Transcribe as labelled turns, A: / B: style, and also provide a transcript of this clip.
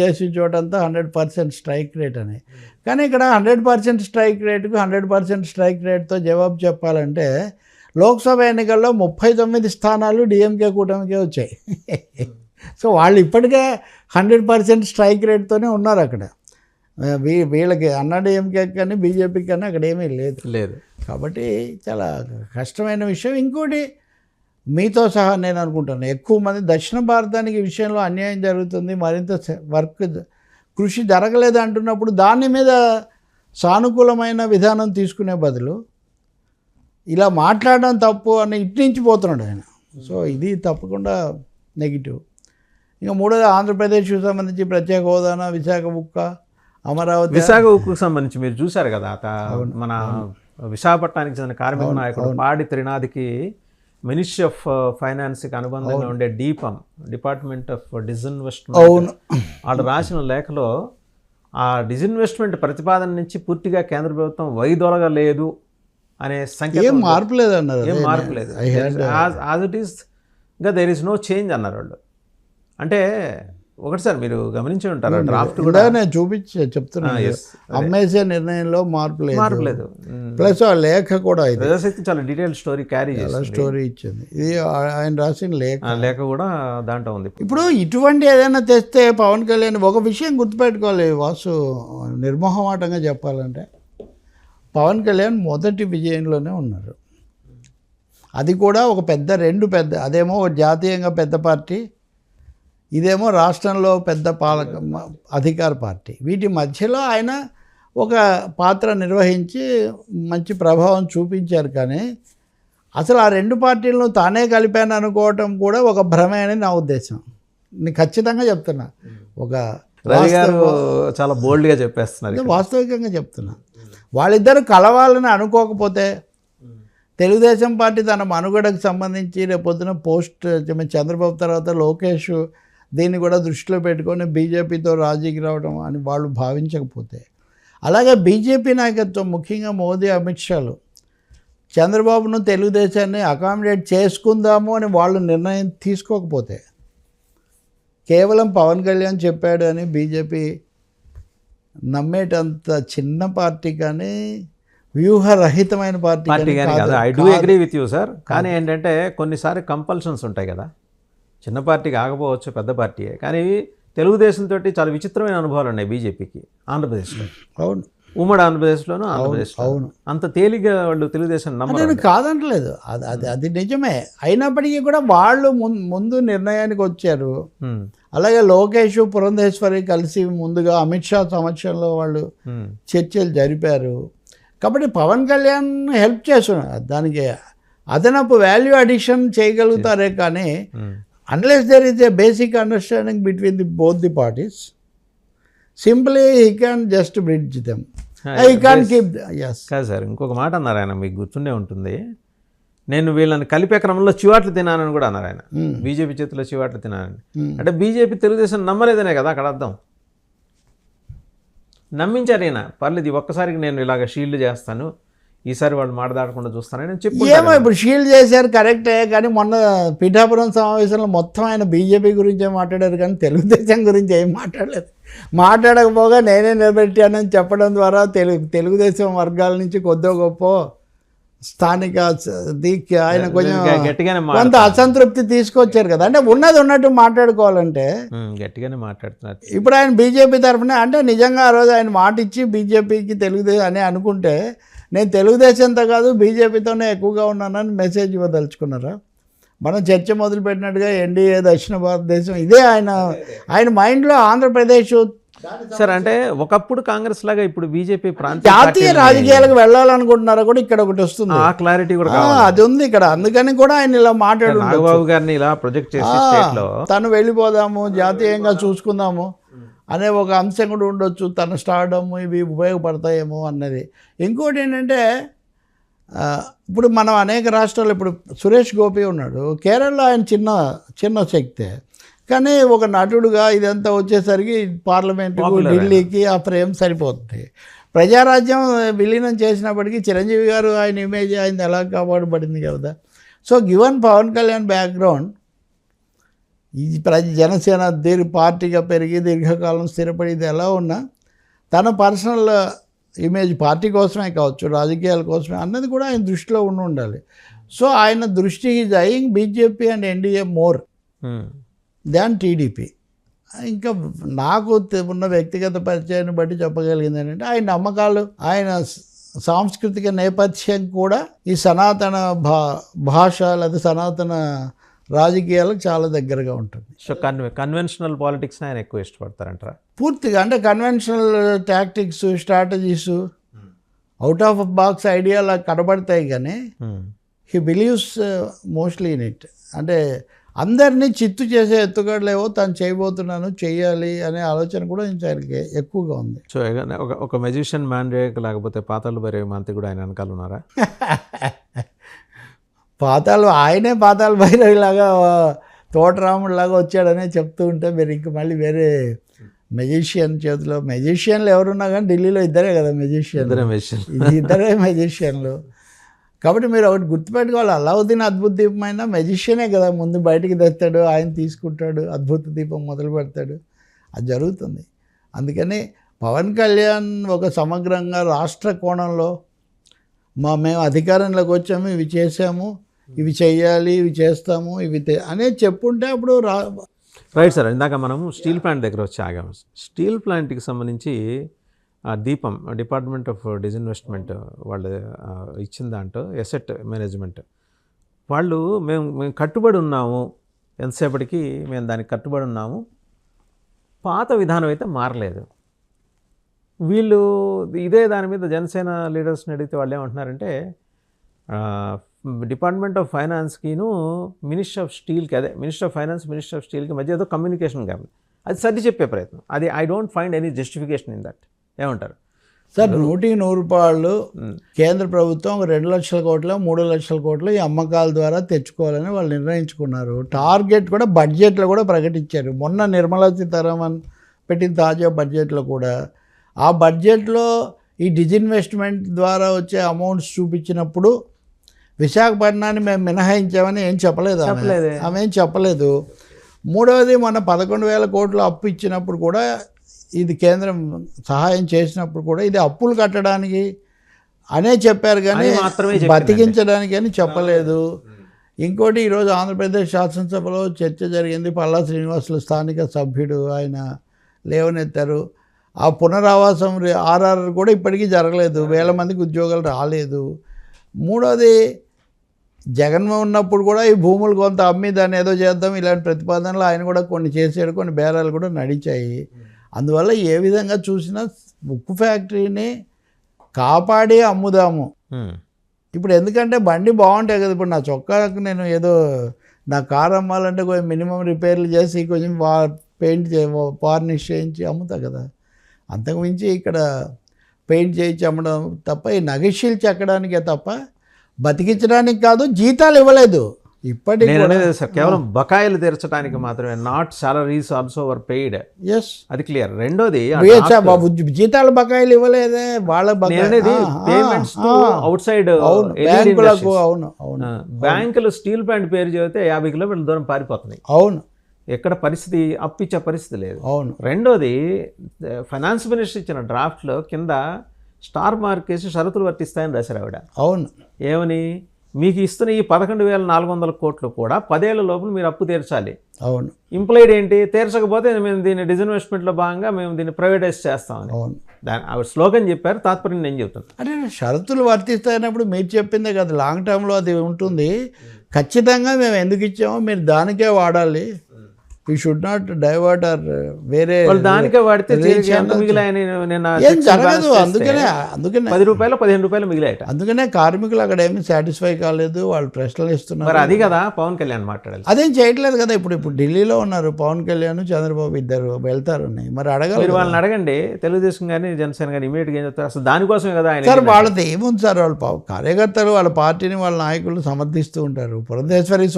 A: చేసి చోటంతా hundred percent strike rate అని. కానీ ఇక్కడ హండ్రెడ్ పర్సెంట్ స్ట్రైక్ రేటుకు హండ్రెడ్ పర్సెంట్ స్ట్రైక్ రేట్తో జవాబు చెప్పాలంటే లోక్సభ ఎన్నికల్లో ముప్పై తొమ్మిది స్థానాలు డిఎంకే కూటమికే వచ్చాయి. సో వాళ్ళు ఇప్పటికే హండ్రెడ్ పర్సెంట్ స్ట్రైక్ రేట్తోనే ఉన్నారు అక్కడ. వీ వీళ్ళకి అన్నా డిఎంకే కానీ బీజేపీకి కానీ అక్కడ ఏమీ లేదు.
B: లేదు.
A: కాబట్టి చాలా కష్టమైన విషయం. ఇంకోటి మీతో సహా నేను అనుకుంటాను. ఎక్కువ మంది దక్షిణ భారతానికి విషయంలో అన్యాయం జరుగుతుంది. మరింత వర్క్ కృషి జరగలేదు అంటున్నప్పుడు దాని మీద సానుకూలమైన విధానం తీసుకునే బదులు ఇలా మాట్లాడడం తప్పు అని ఇటు నుంచి పోతున్నాడు ఆయన. సో ఇది తప్పకుండా నెగిటివ్. ఇంకా మూడోది ఆంధ్రప్రదేశ్కి సంబంధించి ప్రత్యేక హోదాన విశాఖ ముక్క అమరావతి.
B: విశాఖ ఉక్కుకు సంబంధించి మీరు చూశారు కదా మన విశాఖపట్నానికి చెందిన కార్మిక నాయకుడు పాడి త్రినాథ్కి మినిస్ట్రీ ఆఫ్ ఫైనాన్స్కి అనుబంధంగా ఉండే డీపం డిపార్ట్మెంట్ ఆఫ్ డిజిన్వెస్ట్మెంట్
A: అవును.
B: వాళ్ళు రాసిన లేఖలో ఆ డిజిన్వెస్ట్మెంట్ ప్రతిపాదన నుంచి పూర్తిగా కేంద్ర ప్రభుత్వం వైదొలగలేదు అనే సంఖ్య
A: ఏం మార్పు లేదన్నారు
B: ఏం మార్పు లేదు. As it there is no change అన్నారు వాళ్ళు. అంటే ఒకటి సార్ మీరు గమనించి ఉంటారు డ్రాఫ్ట్ కూడా.
A: నేను. చూపించి చెప్తున్నాను. అమ్మేసే నిర్ణయంలో మార్పు లేదు.
B: మార్పు లేదు.
A: ప్లస్ ఆ లేఖ కూడా ఇది.
B: ప్రజాశక్తి చాలా డీటెయిల్ స్టోరీ క్యారీ చేస్తుంది
A: స్టోరీ ఇచ్చింది. ఇది ఆయన రాసిన లేఖ.
B: లేఖ కూడా దాంట్లో ఉంది.
A: ఇప్పుడు ఇటువంటి ఏదైనా తెస్తే పవన్ కళ్యాణ్ ఒక విషయం గుర్తుపెట్టుకోవాలి వాసు నిర్మోహమాటంగా చెప్పాలంటే. పవన్ కళ్యాణ్ మొదటి విజయంలోనే ఉన్నారు. అది కూడా ఒక పెద్ద రెండు పెద్ద అదేమో ఒక జాతీయంగా పెద్ద పార్టీ ఇదేమో రాష్ట్రంలో పెద్ద పాలక అధికార పార్టీ. వీటి మధ్యలో ఆయన ఒక పాత్ర నిర్వహించి మంచి ప్రభావం చూపించారు కానీ అసలు ఆ రెండు పార్టీలను తానే కలిపాను అనుకోవటం కూడా ఒక భ్రమే అని నా ఉద్దేశం. నేను ఖచ్చితంగా చెప్తున్నా. ఒక
B: గారు చాలా బోల్డ్గా చెప్పేస్తున్నారు
A: వాస్తవికంగా చెప్తున్నా. వాళ్ళిద్దరు కలవాలని అనుకోకపోతే తెలుగుదేశం పార్టీ తన మనుగడకు సంబంధించి రేపొద్దున పోస్ట్ చంద్రబాబు తర్వాత లోకేష్ దీన్ని కూడా దృష్టిలో పెట్టుకొని బీజేపీతో రాజీకి రావడం అని వాళ్ళు భావించకపోతే. అలాగే బీజేపీ నాయకత్వం ముఖ్యంగా మోదీ అమిత్ షాలు. చంద్రబాబును తెలుగుదేశాన్ని అకామిడేట్ చేసుకుందాము అని వాళ్ళు నిర్ణయం తీసుకోకపోతే. కేవలం పవన్ కళ్యాణ్ చెప్పాడు అని బీజేపీ నమ్మేటంత చిన్న పార్టీ కానీ వ్యూహరహితమైన పార్టీ
B: పార్టీ
A: కానీ
B: కానీ
A: కాదు.
B: కాదు I do agree with you sir కానీ ఏంటంటే కొన్నిసార్లు కంపల్షన్స్ ఉంటాయి కదా. చిన్న పార్టీ కాకపోవచ్చు పెద్ద పార్టీయే. కానీ తెలుగుదేశం తోటి చాలా విచిత్రమైన అనుభవాలు ఉన్నాయి బీజేపీకి ఆంధ్రప్రదేశ్లో.
A: అవును.
B: ఉమ్మడి ఆంధ్రప్రదేశ్లోను ఆంధ్రప్రదేశ్లో.
A: అవును.
B: అంత తేలిగ్గా వాళ్ళు తెలుగుదేశం నమ్మరు
A: నేను కాదంటలేదు. అది అది అది నిజమే. అయినప్పటికీ కూడా వాళ్ళు ముందు నిర్ణయానికి వచ్చారు. అలాగే లోకేష్ పురంధేశ్వరి కలిసి ముందుగా అమిత్ షా సమక్షంలో వాళ్ళు. చర్చలు జరిపారు. కాబట్టి పవన్ కళ్యాణ్ హెల్ప్ చేస్తున్నారు. దానికి అదనపు వాల్యూ అడిషన్ చేయగలుగుతారే కానీ. Unless there is a basic understanding between the both the parties simply he can just bridge them he can keep as
B: కాదు సార్ ఇంకొక మాట అన్నారు ఆయన మీకు గుర్తుండే ఉంటుంది. నేను వీళ్ళని కలిపే క్రమంలో చివాట్లు తినానని కూడా అన్నారు ఆయన.
A: Hmm.
B: బీజేపీ చేతిలో చివాట్లు తినానని
A: Hmm.
B: అంటే బీజేపీ తెలుగుదేశం నమ్మలేదనే కదా అక్కడ అర్థం. నమ్మించారు ఈయన. పర్లేదు ఒక్కసారికి నేను ఇలాగ షీల్డ్ చేస్తాను. ఈసారి వాళ్ళు మాట్లాడకుండా చూస్తానని నేను చెప్పు
A: ఏమో ఇప్పుడు షీల్డ్ చేశారు కరెక్టే కానీ మొన్న పిఠాపురం సమావేశంలో మొత్తం ఆయన బీజేపీ గురించే మాట్లాడారు కానీ తెలుగుదేశం గురించి ఏం మాట్లాడలేదు. మాట్లాడకపోగా నేనే నిలబెట్టానని చెప్పడం ద్వారా తెలుగు తెలుగుదేశం వర్గాల నుంచి కొద్దో గొప్ప స్థానిక ఆయన కొంచెం కొంత అసంతృప్తి తీసుకొచ్చారు కదా. అంటే ఉన్నది ఉన్నట్టు మాట్లాడుకోవాలంటే
B: గట్టిగానే మాట్లాడుతున్నారు.
A: ఇప్పుడు ఆయన బీజేపీ తరఫున అంటే నిజంగా ఆ రోజు ఆయన మాట ఇచ్చి బీజేపీకి తెలుగుదేశం అని అనుకుంటే నేను తెలుగుదేశంతో కాదు బీజేపీతోనే ఎక్కువగా ఉన్నానని మెసేజ్ ఇవ్వదలుచుకున్నారా? మనం చర్చ మొదలుపెట్టినట్టుగా ఎన్డీఏ దక్షిణ భారతదేశం ఇదే ఆయన ఆయన మైండ్లో ఆంధ్రప్రదేశ్
B: సార్ అంటే ఒకప్పుడు కాంగ్రెస్ లాగా ఇప్పుడు బీజేపీ ప్రాంతీయ
A: జాతీయ రాజకీయాలకు వెళ్ళాలనుకుంటున్నారా కూడా ఇక్కడ ఒకటి వస్తుంది.
B: ఆ క్లారిటీ కూడా
A: అది ఉంది ఇక్కడ. అందుకని కూడా ఆయన ఇలా మాట్లాడు
B: నాగబాబు గారిని ఇలా ప్రొజెక్ట్ చేసి
A: తను వెళ్ళిపోదాము జాతీయంగా చూసుకుందాము. అనే ఒక అంశం కూడా ఉండొచ్చు తన స్టార్డమ్ ఇవి ఉపయోగపడతాయేమో అన్నది. ఇంకోటి ఏంటంటే ఇప్పుడు మనం అనేక రాష్ట్రాలు ఇప్పుడు సురేష్ గోపి ఉన్నాడు కేరళలో ఆయన చిన్న చిన్న శక్తే. కానీ ఒక నటుడుగా ఇదంతా వచ్చేసరికి
B: ఆయన.
A: ఢిల్లీకి ఆ ఫ్రేమ్ సరిపోతుంది ప్రజారాజ్యం విలీనం చేసినప్పటికీ చిరంజీవి గారు ఆయన ఇమేజ్ ఆయన ఎలా కాపాడబడింది కదా. So given Pawan Kalyan background ఇది ప్రజ జనసేన దీర్ఘ పార్టీగా పెరిగి దీర్ఘకాలం స్థిరపడేది ఎలా ఉన్నా తన పర్సనల్ ఇమేజ్ పార్టీ కోసమే కావచ్చు రాజకీయాల కోసమే అన్నది కూడా ఆయన దృష్టిలో ఉండి ఉండాలి సో ఆయన దృష్టి is eyeing BJP and NDA more
B: um.
A: Than TDP ఇంకా నాకు ఉన్న వ్యక్తిగత పరిచయాన్ని బట్టి చెప్పగలిగింది ఏంటంటే ఆయన నమ్మకాలు ఆయన సాంస్కృతిక నేపథ్యం కూడా ఈ సనాతన భా భాష లేదా సనాతన రాజకీయాలకు చాలా దగ్గరగా ఉంటుంది.
B: సో కన్వె కన్వెన్షనల్ పాలిటిక్స్ని ఆయన ఎక్కువ ఇష్టపడతారంటారా?
A: పూర్తిగా అంటే conventional tactics strategies out of box ఐడియాలా కనబడతాయి కానీ. He believes mostly in it అంటే అందరినీ చిత్తు చేసే ఎత్తుగడలేవో తను చేయబోతున్నాను చెయ్యాలి అనే ఆలోచన కూడా ఆయనకి ఎక్కువగా ఉంది.
B: సో ఒక ఒక మెజిషియన్ మ్యాండ్రేక్ లేకపోతే పాతాలు బరే మంత్రి కూడా ఆయన వెనకాల ఉన్నారా?
A: పాతాలు ఆయనే పాతాలు భైరవిలాగా తోటరాముడిలాగా వచ్చాడనే చెప్తూ ఉంటే మీరు ఇంక మళ్ళీ వేరే మెజిషియన్ చేతిలో మెజిషియన్లు ఎవరున్నా కానీ ఢిల్లీలో ఇద్దరే కదా మెజిషియన్ ఇది ఇద్దరే మెజిషియన్లు కాబట్టి మీరు ఒకటి గుర్తుపెట్టుకోవాలి అల్లావుద్దీన్ అద్భుత దీపం అయినా మెజిషియనే కదా ముందు బయటికి తెస్తాడు ఆయన తీసుకుంటాడు అద్భుత దీపం మొదలు పెడతాడు. అది జరుగుతుంది. అందుకని పవన్ కళ్యాణ్ ఒక సమగ్రంగా రాష్ట్ర కోణంలో మా మేము అధికారంలోకి వచ్చాము ఇవి చేసాము ఇవి చేయాలి ఇవి చేస్తాము ఇవి అనేది చెప్పుంటే అప్పుడు రా
B: రైట్ సార్ ఇందాక మనం స్టీల్ ప్లాంట్ దగ్గర వచ్చి ఆగాము. స్టీల్ ప్లాంట్కి సంబంధించి దీపం డిపార్ట్మెంట్ ఆఫ్ డిజిన్వెస్ట్మెంట్ వాళ్ళు ఇచ్చిన దాంట్లో ఎసెట్ మేనేజ్మెంట్. వాళ్ళు మేము మేము కట్టుబడి ఉన్నాము. ఎంతసేపటికి మేము దానికి కట్టుబడి ఉన్నాము. పాత విధానం అయితే మారలేదు. వీళ్ళు ఇదే దాని మీద జనసేన లీడర్స్ని అడిగితే వాళ్ళు ఏమంటున్నారంటే డిపార్ట్మెంట్ ఆఫ్ ఫైనాన్స్కిను మినిస్టర్ ఆఫ్ స్టీల్కి అదే minister of finance minister of స్టీల్కి మధ్య ఏదో కమ్యూనికేషన్ గ్యాప్ అది సర్ది చెప్పే ప్రయత్నం. అది I don't find any justification in that. ఏమంటారు?
A: సార్ నూటికి నూరు రూపాయలు కేంద్ర ప్రభుత్వం రెండు లక్షల కోట్ల మూడు లక్షల కోట్లు ఈ అమ్మకాల ద్వారా తెచ్చుకోవాలని వాళ్ళు నిర్ణయించుకున్నారు. టార్గెట్ కూడా బడ్జెట్లో కూడా ప్రకటించారు. మొన్న నిర్మలా సీతారామన్ పెట్టిన తాజా బడ్జెట్లో కూడా. ఆ బడ్జెట్లో ఈ డిజిన్వెస్ట్మెంట్ ద్వారా వచ్చే అమౌంట్స్ చూపించినప్పుడు విశాఖపట్నాన్ని మేము మినహాయించామని ఏం చెప్పలేదు ఆమె. ఏం చెప్పలేదు. మూడవది మొన్న పదకొండు వేల కోట్లు అప్పు ఇచ్చినప్పుడు కూడా ఇది కేంద్రం సహాయం చేసినప్పుడు కూడా ఇది అప్పులు కట్టడానికి అనే చెప్పారు కానీ. బతికించడానికి అని చెప్పలేదు. ఇంకోటి ఈరోజు ఆంధ్రప్రదేశ్ శాసనసభలో చర్చ జరిగింది. పల్లా శ్రీనివాసులు స్థానిక సభ్యుడు ఆయన లేవనెత్తారు. ఆ పునరావాసం ఆర్ఆర్ కూడా ఇప్పటికీ జరగలేదు. వేల మందికి ఉద్యోగాలు రాలేదు. మూడోది జగన్ ఉన్నప్పుడు కూడా ఈ భూములు కొంత అమ్మి దాన్ని ఏదో చేద్దాం ఇలాంటి ప్రతిపాదనలు ఆయన కూడా కొన్ని చేసాడు కొన్ని బేరాలు కూడా నడిచాయి. అందువల్ల ఏ విధంగా చూసినా ఉక్కు ఫ్యాక్టరీని కాపాడి అమ్ముదాము. ఇప్పుడు ఎందుకంటే బండి బాగుంటాయి కదా ఇప్పుడు నా చొక్కాకు నేను ఏదో నా కారు అమ్మాలంటే కొంచెం మినిమం రిపేర్లు చేసి కొంచెం వా పెయింట్ చే పార్నిష్ చేయించి అమ్ముతా కదా. అంతకుమించి ఇక్కడ పెయింట్ చేయించి అమ్మడం తప్ప ఈ నగిషీలు చెక్కడానికే తప్ప బతికించడానికి కాదు జీతాలు ఇవ్వలేదు.
B: సార్ కేవలం బకాయిలు తీర్చడానికి మాత్రమే not salaries also were paid
A: yes
B: అది క్లియర్ రెండోది
A: జీతాల బకాయిలు ఇవ్వలేదే వాళ్ళ
B: పేమెంట్స్. అవుట్ సైడ్
A: అవును బ్యాంకులకు అవును అవును
B: బ్యాంకులు స్టీల్ ప్లాంట్ పేరు చెబితే యాభై కిలోమీటర్ల దూరం పారిపోతున్నాయి.
A: అవును.
B: ఎక్కడ పరిస్థితి అప్పిచ్చే పరిస్థితి లేదు.
A: అవును.
B: రెండోది ఫైనాన్స్ మినిస్టర్ ఇచ్చిన డ్రాఫ్ట్లో కింద స్టార్ మార్క్ వేసి షరతులు వర్తిస్తాయని రాశారు ఆవిడ.
A: అవును.
B: ఏమని? మీకు ఇస్తున్న ఈ పదకొండు వేల నాలుగు వందల కోట్లు కూడా పదేళ్ళ లోపల మీరు అప్పు తీర్చాలి.
A: అవును.
B: ఇంప్లాయిడ్ ఏంటి? తీర్చకపోతే మేము దీన్ని డిజిన్వెస్ట్మెంట్లో భాగంగా మేము దీన్ని ప్రైవేటైజ్ చేస్తామని.
A: అవును.
B: దాని ఆవిడ స్లోగన్ చెప్పారు తాత్పర్యం నేను చెప్తాను
A: అంటే షరతులు వర్తిస్తాయినప్పుడు మీరు చెప్పిందే కదా లాంగ్ టర్మ్లో అది ఉంటుంది. ఖచ్చితంగా మేము ఎందుకు ఇచ్చామో మీరు దానికే వాడాలి. You should not divert or వేరే
B: దానికే వాడితే
A: ఏం జరగదు. అందుకనే అందుకనే
B: పది రూపాయలు పదిహేను రూపాయలు మిగిలాయట.
A: అందుకనే కార్మికులు అక్కడ ఏమీ సాటిస్ఫై కాలేదు. వాళ్ళు ప్రశ్నలు ఇస్తున్నారు
B: అది కదా పవన్ కళ్యాణ్ మాట్లాడాలి
A: అదేం చేయట్లేదు కదా. ఇప్పుడు ఇప్పుడు ఢిల్లీలో ఉన్నారు పవన్ కళ్యాణ్ చంద్రబాబు ఇద్దరు వెళ్తారు మరి అడగాలి
B: మీరు వాళ్ళని అడగండి. తెలుగుదేశం కానీ జనసేన కానీ ఇమీడియట్గా ఏం చెప్తారు? అసలు దానికోసమే కదా ఆయన
A: సార్ వాళ్ళది ఏముంది సార్? వాళ్ళ కార్యకర్తలు వాళ్ళ పార్టీని వాళ్ళ నాయకులు సమర్థిస్తూ ఉంటారు. పురంధేశ్వరి